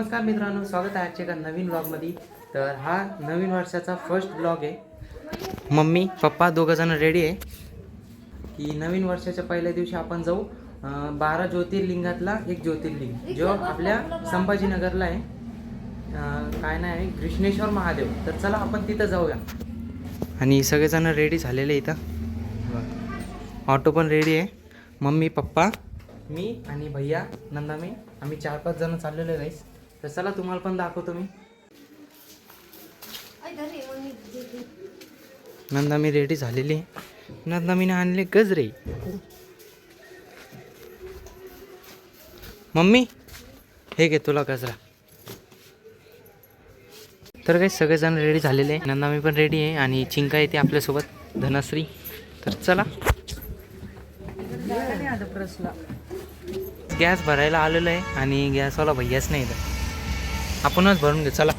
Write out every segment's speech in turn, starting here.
नमस्कार मित्रांनो स्वागत आहे आजच्या एका नवीन ब्लॉगमध्ये तर हा नवीन वर्षाचा फर्स्ट ब्लॉग आहे. मम्मी पप्पा दोघं जण रेडी आहे की नवीन वर्षाच्या पहिल्या दिवशी आपण जाऊ बारा ज्योतिर्लिंगातला एक ज्योतिर्लिंग जो आपल्या संभाजीनगरला आहे. काय नाही आहे? कृष्णेश्वर महादेव. तर चला आपण तिथं जाऊया. आणि सगळेजण रेडी झालेले इथं. ऑटो पण रेडी आहे. मम्मी पप्पा मी आणि भैया नंदा मी. आम्ही चार पाच जण चाललेलो आहे गाईस तर चला तुम्हाला पण दाखवतो मी. नंदा मी रेडी झालेली. आहे नंदा मीने आणले गजरे. मम्मी हे घे तुला गजरा. तर काही सगळेजण रेडी झालेले. आहे नंदा मी पण रेडी आहे आणि चिंका येते आपल्यासोबत धनश्री. तर चला. गॅस भरायला आलेलो आहे आणि गॅसवाला भैयाच नाही इथं. आपणच भरून घे चला.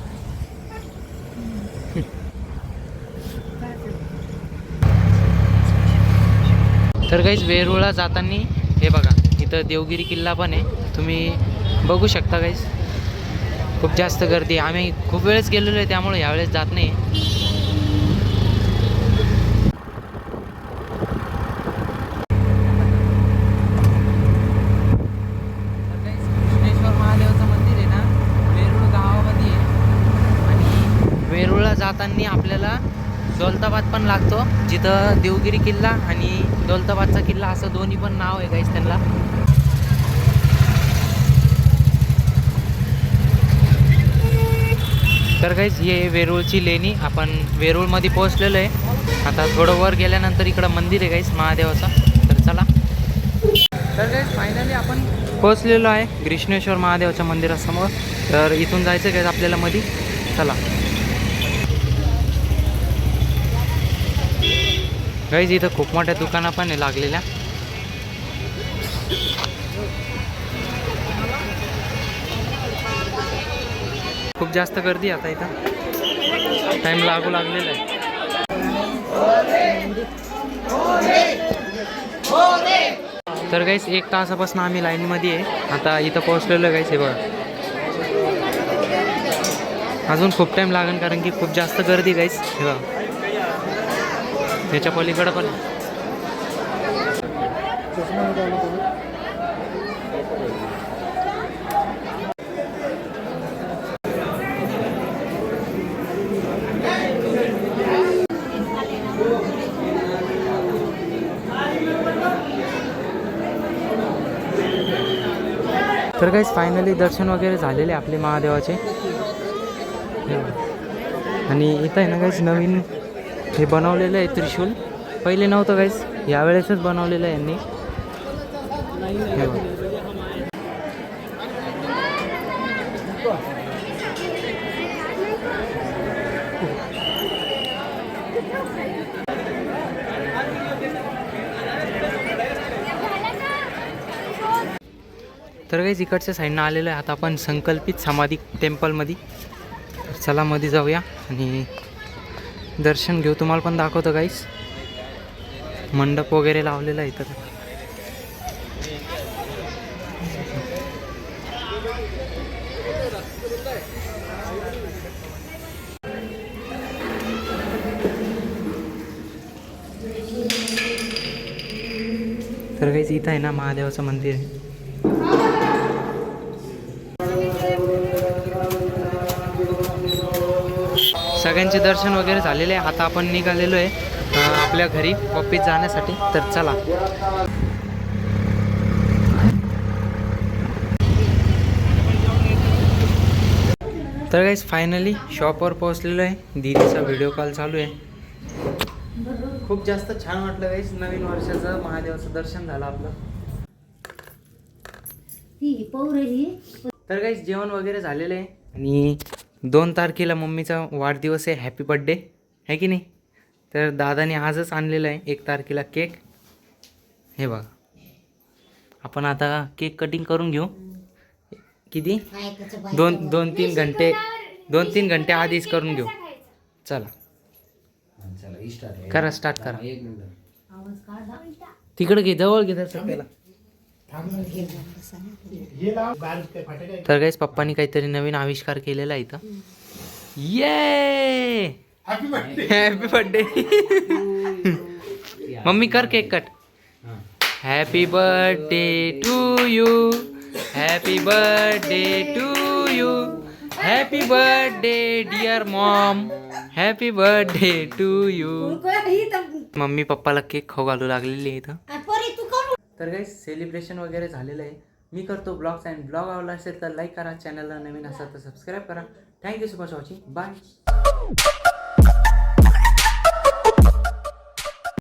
तर काहीच वेरूळला जाताना हे बघा इथं देवगिरी किल्ला पण आहे. तुम्ही बघू शकता काहीच खूप जास्त गर्दी आम्ही खूप वेळेस गेलेलो आहे त्यामुळे यावेळेस जात नाही कृष्णेश्वर महादेवाचं मंदिर आहे ना वेरूळ गावामध्ये आहे आणि वेरूळला जाताना आपल्याला दौलताबाद पण लागतो. जिथं देवगिरी किल्ला आणि दौलताबादचा किल्ला असं दोन्ही पण नाव आहे काहीच त्यांना. तर काहीच हे वेरूळची लेणी आपण वेरूळमध्ये पोहोचलेलो आहे. आता थोडं वर गेल्यानंतर इकडं मंदिर आहे काहीच महादेवाचं. तर चला. तर काहीच फायनली आपण पोहोचलेलो आहे ग्रीष्णेश्वर महादेवाच्या मंदिरासमोर. तर इथून जायचं गाईस आपल्याला मध्ये चला. गाईज इथं खूप मोठ्या दुकाना पण आहे लागलेल्या. खूप जास्त गर्दी आता इथं. टाइम लागू लागलेला आहे. तर काहीच एक तासापासून आम्ही लाईनमध्ये आहे. आता इथं पोहोचलेलो आहे काहीच हे बघा. अजून खूप टाईम लागेल कारण की खूप जास्त गर्दी काहीच हे बघा. त्याच्या पलीकडं पण. तर काहीच फायनली दर्शन वगैरे झालेले आपले महादेवाचे. आणि इथं आहे ना काहीच नवीन हे बनवलेलं आहे त्रिशूल. पहिले नव्हतं काहीच यावेळेसच बनवलेलं आहे यांनी. तर काहीच इकडच्या साईडनं आलेलं आहे. आता आपण संकल्पित समाधी टेम्पलमध्ये चला मध्ये जाऊया आणि दर्शन घेऊ. तुम्हाला पण दाखवतो काहीच मंडप वगैरे लावलेला आहे इथं. तर काहीच इथं आहे ना महादेवाचं मंदिर आहे. सगळ्यांचे दर्शन वगैरे झालेले आहे. आता आपण निघालेलो आहे आपल्या घरी वापिस जाण्यासाठी. तर चला. तर काहीच फायनली शॉपवर पोहोचलेलो आहे. दीदीचा व्हिडिओ कॉल चालू आहे. खूप जास्त छान वाटलं काहीच नवीन वर्षाचं महादेवाचं दर्शन झालं आपलं. तर काही जेवण वगैरे झालेलं आहे. आणि दोन तारखेला मम्मीचा वाढदिवस आहे हॅपी बड्डे आहे की नाही? तर दादाने आजच आणलेलं आहे एक तारखेला केक हे बघा. आपण आता केक कटिंग करून घेऊ. किती? दोन दोन तीन घंटे दोन तीन घंटे आधीच करून घेऊ. चला. करा स्टार्ट करा. तिकडे घे जवळ घे त्याला तर गाईस पप्पानी काहीतरी नवीन आविष्कार केलेला आहे इथं. ये हॅपी बर्थडे मम्मी कर cake cut happy birthday to you happy birthday to you happy birthday dear mom happy birthday to you mummy पप्पाला केक खाऊ घालू लागलेली इथं. तर काही सेलिब्रेशन वगैरे झालेलं आहे. मी करतो ब्लॉग्स अँड ब्लॉग आवडला असेल तर लाईक करा चॅनलला नवीन असाल तर सबस्क्राईब करा. Thank you so much watching bye